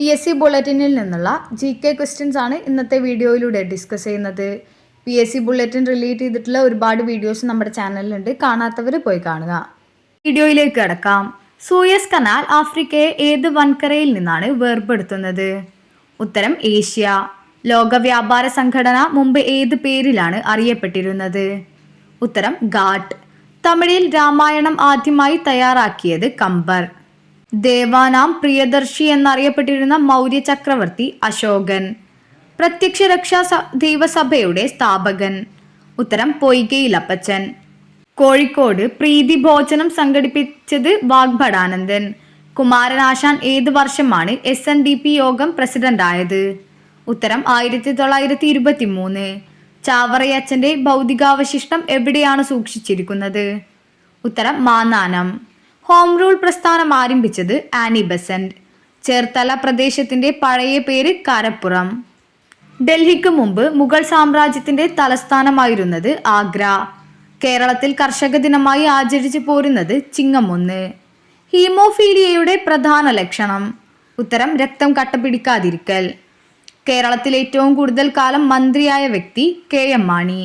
P S C ബുള്ളറ്റിനിൽ നിന്നുള്ള G K questions ആണ് ഇന്നത്തെ വീഡിയോയിലൂടെ ഡിസ്കസ് ചെയ്യുന്നത്. P S C bulletin relate ചെയ്തിട്ടുള്ള ഒരുപാട് വീഡിയോസ് നമ്മുടെ ചാനലിലുണ്ട് കാണാത്തവർ പോയി കാണുക. വീഡിയോയിലേക്ക് കടക്കാം. സൂയസ് കനാൽ ആഫ്രിക്കയെ ഏത് വൻകരയിൽ നിന്നാണ് വേർപെടുത്തുന്നത്? ഉത്തരം ഏഷ്യ. ലോക വ്യാപാര സംഘടന മുമ്പ് ഏത് പേരിലാണ് അറിയപ്പെട്ടിരുന്നത്? ഉത്തരം ഗാട്ട് തമിഴിൽ രാമായണം ആദ്യമായി തയ്യാറാക്കിയത് കമ്പർ. ദേവാനാം പ്രിയദർശി എന്നറിയപ്പെട്ടിരുന്ന മൗര്യ ചക്രവർത്തി അശോകൻ. പ്രത്യക്ഷ രക്ഷാ ദൈവസഭയുടെ സ്ഥാപകൻ. ഉത്തരം പൊയ്കയിലപ്പച്ചൻ. കോഴിക്കോട് പ്രീതി ഭോജനം സംഘടിപ്പിച്ചത് വാഗ്ഭടാനന്ദൻ. കുമാരനാശാൻ ഏത് വർഷമാണ് എസ് എൻ ഡി പി യോഗം പ്രസിഡന്റായത്? ഉത്തരം ആയിരത്തി തൊള്ളായിരത്തി ഇരുപത്തി മൂന്ന് ചാവറയച്ചന്റെ ഭൗതികാവശിഷ്ടം എവിടെയാണ് സൂക്ഷിച്ചിരിക്കുന്നത്? ഉത്തരം മാന്നാനം. ഹോം റൂൾ പ്രസ്ഥാനം ആരംഭിച്ചത് ആനി ബസന്റ്. ചേർത്തല പ്രദേശത്തിന്റെ പഴയ പേര് കരപ്പുറം. ഡൽഹിക്ക് മുമ്പ് മുഗൾ സാമ്രാജ്യത്തിന്റെ തലസ്ഥാനമായിരുന്നത് ആഗ്ര. കേരളത്തിൽ കർഷക ദിനമായി ആചരിച്ചു പോരുന്നത് ചിങ്ങമൊന്ന്. ഹീമോഫീലിയയുടെ പ്രധാന ലക്ഷണം. ഉത്തരം രക്തം കട്ടപിടിക്കാതിരിക്കൽ. കേരളത്തിൽ ഏറ്റവും കൂടുതൽ കാലം മന്ത്രിയായ വ്യക്തി K M Mani.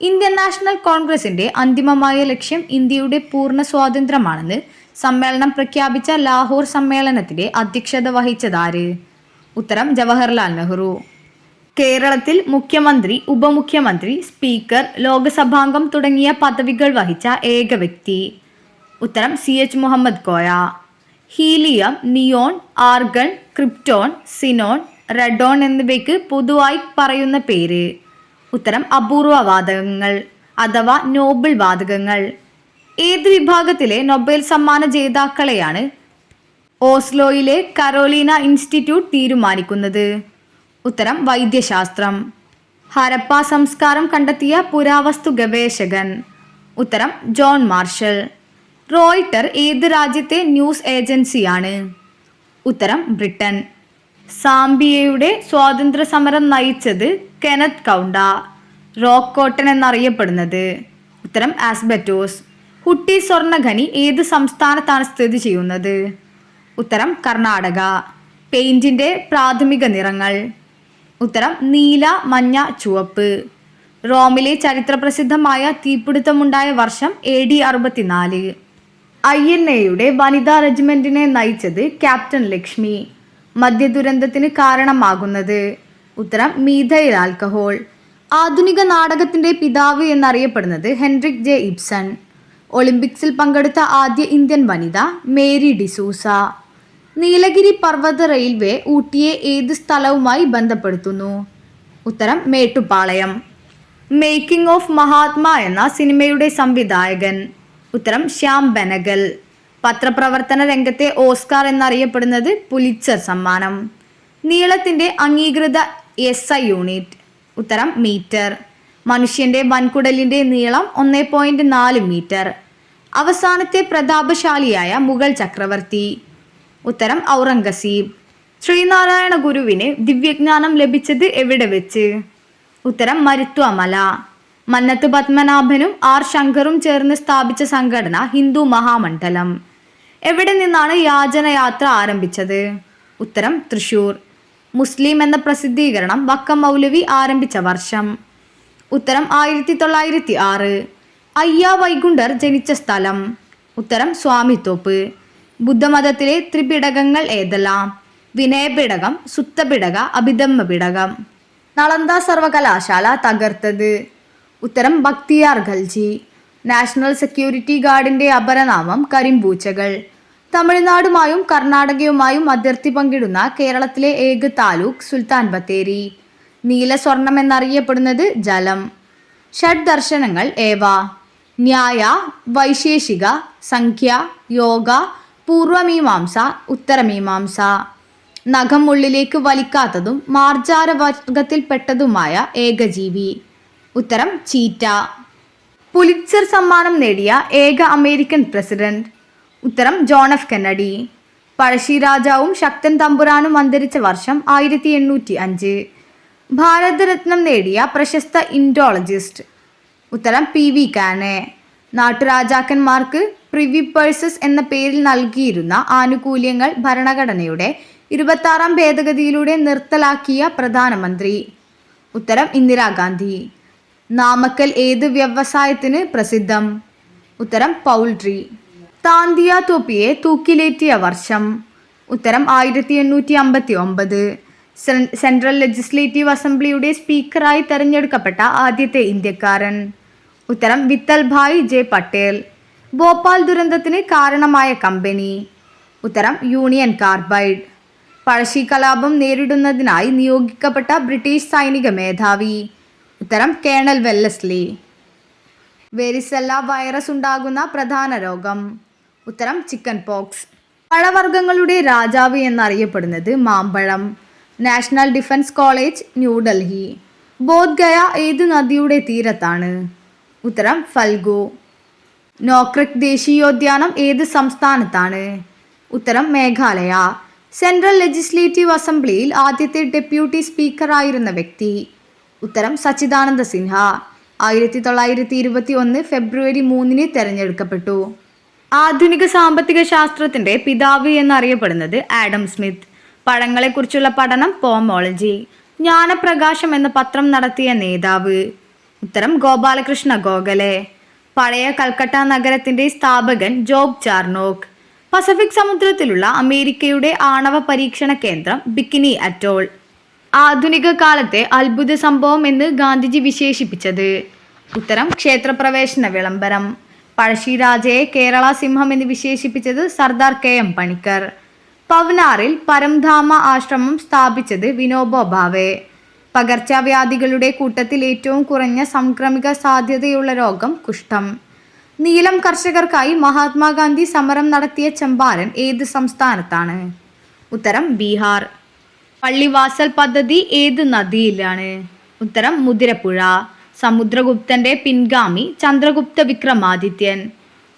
Indian national കോൺഗ്രസിന്റെ അന്തിമമായ ലക്ഷ്യം ഇന്ത്യയുടെ പൂർണ സ്വാതന്ത്ര്യമാണെന്ന് സമ്മേളനം പ്രഖ്യാപിച്ച ലാഹോർ സമ്മേളനത്തിന്റെ അധ്യക്ഷത വഹിച്ചതാര്? ഉത്തരം ജവഹർലാൽ നെഹ്റു. കേരളത്തിൽ മുഖ്യമന്ത്രി ഉപമുഖ്യമന്ത്രി സ്പീക്കർ ലോകസഭാംഗം തുടങ്ങിയ പദവികൾ വഹിച്ച ഏക വ്യക്തി. ഉത്തരം C H Muhammad Koya. Helium neon argon krypton xenon radon എന്നിവയ്ക്ക് പൊതുവായി പറയുന്ന പേര്. ഉത്തരം അപൂർവ വാതകങ്ങൾ അഥവാ നോബിൾ വാതകങ്ങൾ ഏത് വിഭാഗത്തിലെ നൊബേൽ സമ്മാന ജേതാക്കളെയാണ് ഓസ്ലോയിലെ കരോലീന ഇൻസ്റ്റിറ്റ്യൂട്ട് തീരുമാനിക്കുന്നത്? ഉത്തരം വൈദ്യശാസ്ത്രം. ഹരപ്പ സംസ്കാരം കണ്ടെത്തിയ പുരാവസ്തു ഗവേഷകൻ. ഉത്തരം ജോൺ മാർഷൽ. റോയിട്ടർ ഏത് രാജ്യത്തെ ന്യൂസ് ഏജൻസിയാണ്? ഉത്തരം ബ്രിട്ടൻ. സാംബിയയുടെ സ്വാതന്ത്ര്യ സമരം നയിച്ചത് കെനത്ത് കൗണ്ട റോക്ക് കോട്ടൺ എന്നറിയപ്പെടുന്നത്. ഉത്തരം ആസ്ബറ്റോസ്. ഹുട്ടി സ്വർണഖനി ഏത് സംസ്ഥാനത്താണ് സ്ഥിതി ചെയ്യുന്നത്? ഉത്തരം കർണാടക. പെയിന്റിന്റെ പ്രാഥമിക നിറങ്ങൾ. ഉത്തരം നീല മഞ്ഞ ചുവപ്പ്. റോമിലെ ചരിത്രപ്രസിദ്ധമായ തീപിടുത്തമുണ്ടായ വർഷം എ ഡി അറുപത്തിനാല്. ഐ എൻ എയുടെ വനിതാ റെജിമെന്റിനെ നയിച്ചത് ക്യാപ്റ്റൻ ലക്ഷ്മി. മദ്യദുരന്തത്തിന് കാരണമാകുന്നത്. ഉത്തരം മീഥൈൽ ആൽക്കഹോൾ. ആധുനിക നാടകത്തിന്റെ പിതാവ് എന്നറിയപ്പെടുന്നത് ഹെൻറിക് ജെ ഇബ്സൺ. ഒളിമ്പിക്സിൽ പങ്കെടുത്ത ആദ്യ ഇന്ത്യൻ വനിത മേരി ഡിസൂസ നീലഗിരി പർവത റെയിൽവേ ഊട്ടിയെ ഏത് സ്ഥലവുമായി ബന്ധപ്പെടുത്തുന്നു? ഉത്തരം മേട്ടുപാളയം മേക്കിംഗ് ഓഫ് മഹാത്മാ എന്ന സിനിമയുടെ സംവിധായകൻ. ഉത്തരം ശ്യാം ബനഗൽ. പത്രപ്രവർത്തന രംഗത്തെ ഓസ്കാർ എന്നറിയപ്പെടുന്നത് പുലിച്ചർ സമ്മാനം. നീളത്തിന്റെ അംഗീകൃത എസ് ഐ യൂണിറ്റ്. ഉത്തരം മീറ്റർ. മനുഷ്യന്റെ വൻകുടലിന്റെ നീളം ഒന്നേ പോയിന്റ് നാല് മീറ്റർ. അവസാനത്തെ പ്രതാപശാലിയായ മുഗൾ ചക്രവർത്തി. ഉത്തരം ഔറംഗസീബ്. ശ്രീനാരായണ ഗുരുവിന് ദിവ്യജ്ഞാനം ലഭിച്ചത് എവിടെ വെച്ച്? ഉത്തരം മരുത്വമല. മന്നത്ത് പത്മനാഭനും ആർ ശങ്കറും ചേർന്ന് സ്ഥാപിച്ച സംഘടന ഹിന്ദു മഹാമണ്ഡലം. എവിടെ നിന്നാണ് യാചനയാത്ര ആരംഭിച്ചത്? ഉത്തരം തൃശൂർ. മുസ്ലിം എന്ന പ്രസിദ്ധീകരണം വക്കം മൗലവി ആരംഭിച്ച വർഷം. ഉത്തരം ആയിരത്തി തൊള്ളായിരത്തി ആറ് അയ്യ വൈകുണ്ടർ ജനിച്ച സ്ഥലം. ഉത്തരം സ്വാമിത്തോപ്പ്. ബുദ്ധമതത്തിലെ ത്രിപിടകങ്ങൾ ഏതെല്ലാം? വിനയപിടകം സുത്തപിടക അഭിധമ്മ പിടകം നളന്ദ സർവകലാശാല തകർത്തത്. ഉത്തരം ബക്തിയാർ ഖൽജി. നാഷണൽ സെക്യൂരിറ്റി ഗാർഡിന്റെ അപരനാമം കരിമ്പൂച്ചകൾ. തമിഴ്നാടുമായും കർണാടകയുമായും അതിർത്തി പങ്കിടുന്ന കേരളത്തിലെ ഏക താലൂക്ക് സുൽത്താൻ ബത്തേരി. നീല സ്വർണം എന്നറിയപ്പെടുന്നത് ജലം. ഷഡ് ദർശനങ്ങൾ ഏവ. ന്യായ വൈശേഷിക സംഖ്യ യോഗ പൂർവമീമാംസ ഉത്തരമീമാംസ. നഖം ഉള്ളിലേക്ക് വലിക്കാത്തതും മാർജാരവർഗത്തിൽപ്പെട്ടതുമായ ഏകജീവി. ഉത്തരം ചീറ്റ. പുലിറ്റ്സർ സമ്മാനം നേടിയ ഏക അമേരിക്കൻ പ്രസിഡന്റ്. ഉത്തരം ജോൺ എഫ് കെന്നഡി. പഴശ്ശി രാജാവും ശക്തൻ തമ്പുരാനും അന്തരിച്ച വർഷം ആയിരത്തി എണ്ണൂറ്റി അഞ്ച് ഭാരതരത്നം നേടിയ പ്രശസ്ത ഇൻഡോളജിസ്റ്റ്. ഉത്തരം പി വി കാനെ നാട്ടുരാജാക്കന്മാർക്ക് പ്രിവി പേഴ്സസ് എന്ന പേരിൽ നൽകിയിരുന്ന ആനുകൂല്യങ്ങൾ ഭരണഘടനയുടെ ഇരുപത്താറാം ഭേദഗതിയിലൂടെ നിർത്തലാക്കിയ പ്രധാനമന്ത്രി. ഉത്തരം ഇന്ദിരാഗാന്ധി. നാമക്കൽ ഏത് വ്യവസായത്തിന് പ്രസിദ്ധം? ഉത്തരം പൗൾട്രി. താന്തിയ തോപ്പിയെ തൂക്കിലേറ്റിയ വർഷം. ഉത്തരം ആയിരത്തി എണ്ണൂറ്റി അമ്പത്തി ഒമ്പത് സെൻട്രൽ ലെജിസ്ലേറ്റീവ് അസംബ്ലിയുടെ സ്പീക്കറായി തെരഞ്ഞെടുക്കപ്പെട്ട ആദ്യത്തെ ഇന്ത്യക്കാരൻ. ഉത്തരം വിത്തൽഭായ് ജെ പട്ടേൽ. ഭോപ്പാൽ ദുരന്തത്തിന് കാരണമായ കമ്പനി. ഉത്തരം യൂണിയൻ കാർബൈഡ്. പഴശ്ശി കലാപം നേരിടുന്നതിനായി നിയോഗിക്കപ്പെട്ട ബ്രിട്ടീഷ് സൈനിക മേധാവി. ഉത്തരം കേണൽ വെല്ലസ്ലി. വെരിസെല്ല വൈറസ് ഉണ്ടാകുന്ന പ്രധാന രോഗം. ഉത്തരം ചിക്കൻ പോക്സ്. പഴവർഗങ്ങളുടെ രാജാവ് എന്നറിയപ്പെടുന്നത് മാമ്പഴം. National Defence College New Delhi Bodh Gaya ഏത് നദിയുടെ തീരത്താണ്? ഉത്തരം ഫൽഗു. നോക്രക് ദേശീയോദ്യാനം ഏത് സംസ്ഥാനത്താണ്? ഉത്തരം മേഘാലയ. സെൻട്രൽ ലെജിസ്ലേറ്റീവ് അസംബ്ലിയിൽ ആദ്യത്തെ ഡെപ്യൂട്ടി സ്പീക്കറായിരുന്ന വ്യക്തി. ഉത്തരം സച്ചിദാനന്ദ സിൻഹ. ആയിരത്തി തൊള്ളായിരത്തി ഇരുപത്തി ഒന്ന് ഫെബ്രുവരി മൂന്നിന് തെരഞ്ഞെടുക്കപ്പെട്ടു. ആധുനിക സാമ്പത്തിക ശാസ്ത്രത്തിന്റെ പിതാവ് എന്നറിയപ്പെടുന്നത് ആഡം സ്മിത്ത്. പഴങ്ങളെക്കുറിച്ചുള്ള പഠനം പോമോളജി. ജ്ഞാനപ്രകാശം എന്ന പത്രം നടത്തിയ നേതാവ്. ഉത്തരം ഗോപാലകൃഷ്ണ ഗോഖലെ. പഴയ കൽക്കട്ട നഗരത്തിന്റെ സ്ഥാപകൻ ജോബ് ചാർണോക്ക്. പസഫിക് സമുദ്രത്തിലുള്ള അമേരിക്കയുടെ ആണവ പരീക്ഷണ കേന്ദ്രം ബിക്കിനി അറ്റോൾ. ആധുനിക കാലത്തെ അത്ഭുത സംഭവം എന്ന് ഗാന്ധിജി വിശേഷിപ്പിച്ചത്. ഉത്തരം ക്ഷേത്രപ്രവേശന വിളംബരം. പഴശ്ശിരാജയെ കേരള സിംഹം എന്ന് വിശേഷിപ്പിച്ചത് സർദാർ കെ എം പണിക്കർ. പവനാറിൽ പരംധാമ ആശ്രമം സ്ഥാപിച്ചത് വിനോബ ഭാവെ പകർച്ചവ്യാധികളുടെ കൂട്ടത്തിൽ ഏറ്റവും കുറഞ്ഞ സംക്രമിക സാധ്യതയുള്ള രോഗം കുഷ്ഠം. നീലം കർഷകർക്കായി മഹാത്മാഗാന്ധി സമരം നടത്തിയ ചമ്പാരൻ ഏത് സംസ്ഥാനത്താണ്? ഉത്തരം ബീഹാർ. പള്ളിവാസൽ പദ്ധതി ഏത് നദിയിലാണ്? ഉത്തരം മുതിരപ്പുഴ. സമുദ്രഗുപ്തന്റെ പിൻഗാമി ചന്ദ്രഗുപ്ത വിക്രമാദിത്യൻ.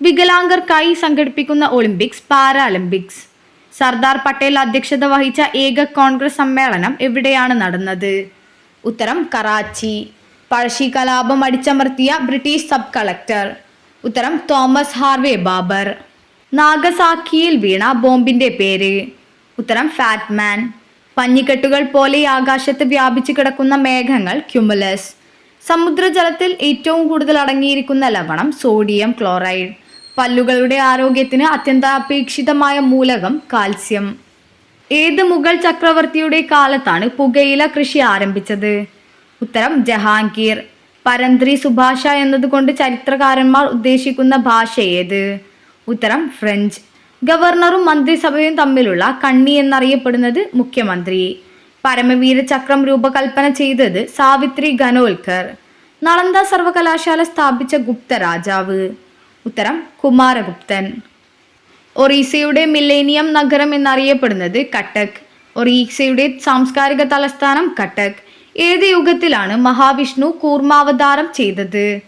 വികലാംഗർക്കായി സംഘടിപ്പിക്കുന്ന ഒളിമ്പിക്സ് പാരാലിമ്പിക്സ്. സർദാർ പട്ടേൽ അധ്യക്ഷത വഹിച്ച ഏക കോൺഗ്രസ് സമ്മേളനം എവിടെയാണ് നടന്നത്? ഉത്തരം കറാച്ചി. പഴശ്ശി കലാപം അടിച്ചമർത്തിയ ബ്രിട്ടീഷ് സബ് കളക്ടർ. ഉത്തരം തോമസ് ഹാർവേ ബാബർ. നാഗസാക്കിയിൽ വീണ ബോംബിന്റെ പേര്. ഉത്തരം ഫാറ്റ്മാൻ. പഞ്ഞിക്കെട്ടുകൾ പോലെ ആകാശത്ത് വ്യാപിച്ചു കിടക്കുന്ന മേഘങ്ങൾ ക്യുമുലസ്. സമുദ്രജലത്തിൽ ഏറ്റവും കൂടുതൽ അടങ്ങിയിരിക്കുന്ന ലവണം സോഡിയം ക്ലോറൈഡ്. പല്ലുകളുടെ ആരോഗ്യത്തിന് അത്യന്താപേക്ഷിതമായ മൂലകം കാൽസ്യം. ഏത് മുഗൾ ചക്രവർത്തിയുടെ കാലത്താണ് പുകയില കൃഷി ആരംഭിച്ചത്? ഉത്തരം ജഹാംഗീർ. പരന്ത്രി സുഭാഷ എന്നതുകൊണ്ട് ചരിത്രകാരന്മാർ ഉദ്ദേശിക്കുന്ന ഭാഷ ഏത്? ഉത്തരം ഫ്രഞ്ച്. ഗവർണറും മന്ത്രിസഭയും തമ്മിലുള്ള കണ്ണി എന്നറിയപ്പെടുന്നത് മുഖ്യമന്ത്രി. പരമവീര ചക്രം രൂപകൽപ്പന ചെയ്തത് സാവിത്രി ഗനോൽക്കർ നളന്ദ സർവകലാശാല സ്ഥാപിച്ച ഗുപ്ത രാജാവ്. ഉത്തരം കുമാരഗുപ്തൻ. ഒറീസയുടെ മില്ലേനിയം നഗരം എന്നറിയപ്പെടുന്നത് കട്ടക്. ഒറീസയുടെ സാംസ്കാരിക തലസ്ഥാനം കട്ടക്. ഏത് യുഗത്തിലാണ് മഹാവിഷ്ണു കൂർമാവതാരം ചെയ്തത്?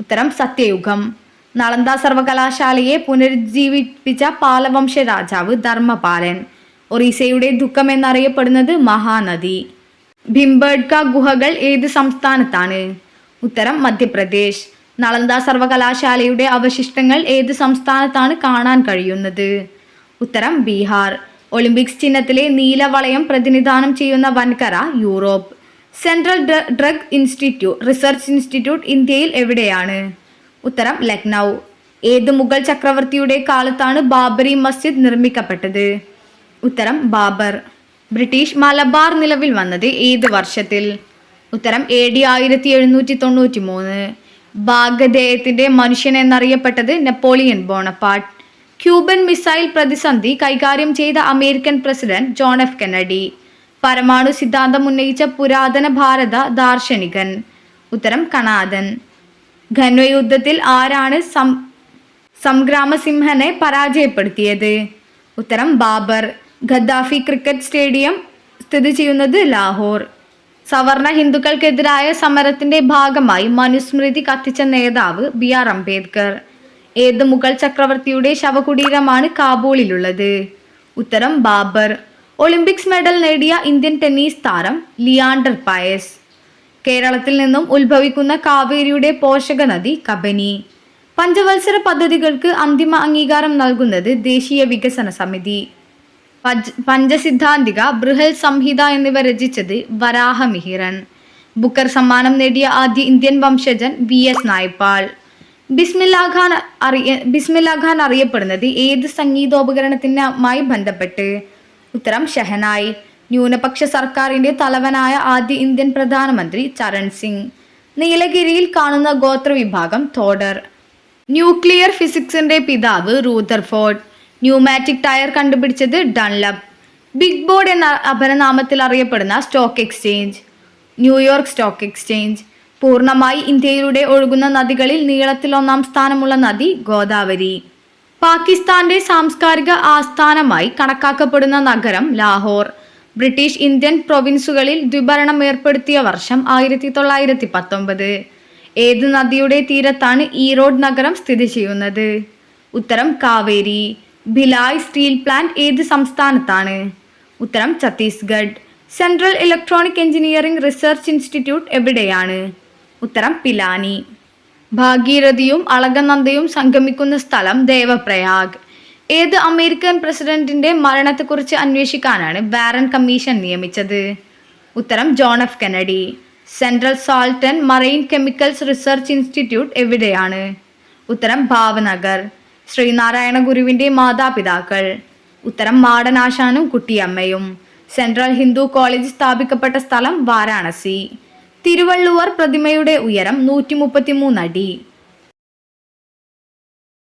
ഉത്തരം സത്യയുഗം. നളന്ദ സർവകലാശാലയെ പുനരുജ്ജീവിപ്പിച്ച പാലവംശ രാജാവ് ധർമ്മപാലൻ. ഒറീസയുടെ ദുഃഖം എന്നറിയപ്പെടുന്നത് മഹാനദി. ഭിംബഡ്ക ഗുഹകൾ ഏത് സംസ്ഥാനത്താണ്? ഉത്തരം മധ്യപ്രദേശ്. നളന്ദ സർവകലാശാലയുടെ അവശിഷ്ടങ്ങൾ ഏത് സംസ്ഥാനത്താണ് കാണാൻ കഴിയുന്നത്? ഉത്തരം ബീഹാർ. ഒളിമ്പിക്സ് ചിഹ്നത്തിലെ നീലവളയം പ്രതിനിധാനം ചെയ്യുന്ന വൻകര Europe. Central drug institute research institute ഇന്ത്യയിൽ എവിടെയാണ്? ഉത്തരം ലക്നൗ. ഏത് മുഗൾ ചക്രവർത്തിയുടെ കാലത്താണ് ബാബറി മസ്ജിദ് നിർമ്മിക്കപ്പെട്ടത്? ഉത്തരം ബാബർ. ബ്രിട്ടീഷ് മലബാർ നിലവിൽ വന്നത് ഏത് വർഷത്തിൽ? ഉത്തരം എ ഡി ആയിരത്തി എഴുന്നൂറ്റി തൊണ്ണൂറ്റി മൂന്ന് ഭാഗധേയത്തിന്റെ മനുഷ്യൻ എന്നറിയപ്പെട്ടത് നെപ്പോളിയൻ ബോണപ്പാട്ട് ക്യൂബൻ മിസൈൽ പ്രതിസന്ധി കൈകാര്യം ചെയ്ത American president John F Kennedy പരമാണു സിദ്ധാന്തം ഉന്നയിച്ച പുരാതന ഭാരത ദാർശനികൻ. ഉത്തരം കണാദൻ. ഘനയുദ്ധത്തിൽ ആരാണ് സം സംഗ്രാമസിംഹനെ പരാജയപ്പെടുത്തിയത്? ഉത്തരം ബാബർ. ഖദ്ദാഫി ക്രിക്കറ്റ് സ്റ്റേഡിയം സ്ഥിതി ചെയ്യുന്നത് ലാഹോർ. സവർണ ഹിന്ദുക്കൾക്കെതിരായ സമരത്തിന്റെ ഭാഗമായി മനുസ്മൃതി കത്തിച്ച നേതാവ് ബി ആർ അംബേദ്കർ. ഏത് മുഗൾ ചക്രവർത്തിയുടെ ശവകുടീരമാണ് കാബൂളിലുള്ളത്? ഉത്തരം ബാബർ. ഒളിമ്പിക്സ് മെഡൽ നേടിയ ഇന്ത്യൻ ടെന്നീസ് താരം ലിയാണ്ടർ പയസ്. കേരളത്തിൽ നിന്നും ഉത്ഭവിക്കുന്ന കാവേരിയുടെ പോഷക നദി കബനി. പഞ്ചവത്സര പദ്ധതികൾക്ക് അന്തിമ അംഗീകാരം നൽകുന്നത് ദേശീയ വികസന സമിതി. പഞ്ചസിദ്ധാന്തിക ബൃഹൽ സംഹിത എന്നിവ രചിച്ചത് വരാഹമിഹിരൻ. ബുക്കർ സമ്മാനം നേടിയ ആദ്യ ഇന്ത്യൻ വംശജൻ വി എസ് നായ്പാൾ ബിസ്മില്ലാ ഖാൻ അറിയ ബിസ്മില്ലാ ഖാൻ അറിയപ്പെടുന്നത് ഏത് സംഗീതോപകരണത്തിനുമായി ബന്ധപ്പെട്ട്? ഉത്തരം ഷഹനായി. ന്യൂനപക്ഷ സർക്കാരിന്റെ തലവനായ ആദ്യ ഇന്ത്യൻ പ്രധാനമന്ത്രി ചരൺ സിംഗ്. നീലഗിരിയിൽ കാണുന്ന ഗോത്രവിഭാഗം തോഡർ ന്യൂക്ലിയർ ഫിസിക്സിന്റെ പിതാവ് റൂദർഫോർഡ് ന്യൂമാറ്റിക് ടയർ കണ്ടുപിടിച്ചത് ഡൺലബ് ബിഗ് ബോർഡ് എന്ന അപരനാമത്തിൽ അറിയപ്പെടുന്ന stock exchange. New York stock exchange. പൂർണമായി ഇന്ത്യയിലൂടെ ഒഴുകുന്ന നദികളിൽ നീളത്തിൽ ഒന്നാം സ്ഥാനമുള്ള നദി ഗോദാവരി. പാകിസ്ഥാന്റെ സാംസ്കാരിക ആസ്ഥാനമായി കണക്കാക്കപ്പെടുന്ന നഗരം ലാഹോർ. ബ്രിട്ടീഷ് ഇന്ത്യൻ പ്രൊവിൻസുകളിൽ ദ്വിഭരണം ഏർപ്പെടുത്തിയ വർഷം ആയിരത്തി തൊള്ളായിരത്തി പത്തൊമ്പത് ഏത് നദിയുടെ തീരത്താണ് ഈറോഡ് നഗരം സ്ഥിതി ചെയ്യുന്നത്? ഉത്തരം കാവേരി. ഭിലായ് സ്റ്റീൽ പ്ലാന്റ് ഏത് സംസ്ഥാനത്താണ്? ഉത്തരം Chhattisgarh. Central electronic engineering research institute എവിടെയാണ്? ഉത്തരം പിലാനി. ഭാഗീരഥിയും അളകനന്ദയും സംഗമിക്കുന്ന സ്ഥലം ദേവപ്രയാഗ്. ഏത് അമേരിക്കൻ പ്രസിഡന്റിന്റെ മരണത്തെക്കുറിച്ച് അന്വേഷിക്കാനാണ് ബാരൻ കമ്മീഷൻ നിയമിച്ചത്? ഉത്തരം John F Kennedy central salt and marine chemicals research institute എവിടെയാണ്? ഉത്തരം ഭാവനഗർ. ശ്രീനാരായണ ഗുരുവിന്റെ മാതാപിതാക്കൾ. ഉത്തരം മാടനാശാനും കുട്ടിയമ്മയും. സെൻട്രൽ ഹിന്ദു കോളേജ് സ്ഥാപിക്കപ്പെട്ട സ്ഥലം വാരാണസി. തിരുവള്ളുവർ പ്രതിമയുടെ ഉയരം നൂറ്റി മുപ്പത്തിമൂന്ന് അടി